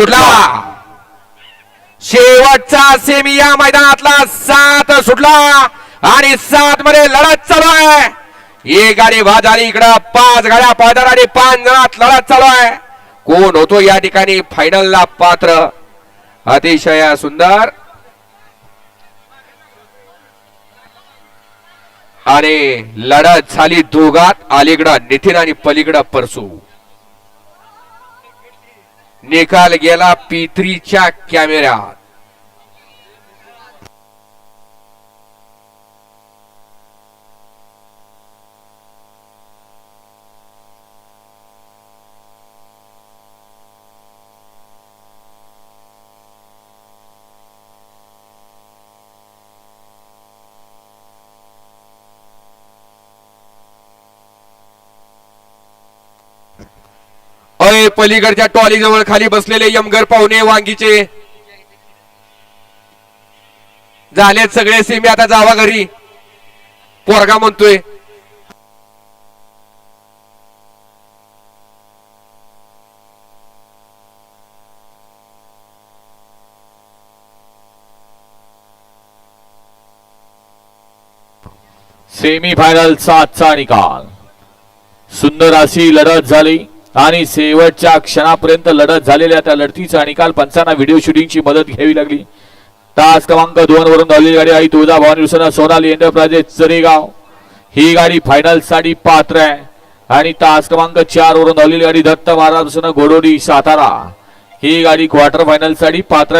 सुटला. शेवटचा सेमी या मैदानातला सात सुटला आणि सात मध्ये लढत चालू आहे. एक गाडी बाद इकडं पाच गाड्या पळतात आणि पाच जणात लढत चालू आहे. कोण होतो या ठिकाणी फायनलला पात्र? अतिशय सुंदर. आणि लढत झाली दोघात अलीकडं नितीन आणि पलीकडं परसू. निकाल गेला पी थ्रीच्या कॅमेऱ्यात अय पलीकडच्या टॉली जवळ खाली बसलेले यमगर पाहुणे वांगीचे. झालेत सगळे सेमी आता जावा घरी. पोरगा म्हणतोय. सेमी फायनल सातचा निकाल. सुंदर अशी लढत झाली. आणि शेवटच्या क्षणापर्यंत लढत झालेल्या त्या लढतीचा निकाल पंचांना व्हिडिओ शूटिंगची मदत घ्यावी लागली. तास क्रमांक दोन वरून धावलेली गाडी आई तुळजा भवानी विसना सोनाली एंटरप्राइजेस चरेगाव ही गाडी फायनलसाठी पात्र आहे. आणि तास क्रमांक चार वरून धावलेली गाडी दत्त महाराज घोडोडी सातारा. ही गाडी क्वार्टर फायनलसाठी पात्र आहे.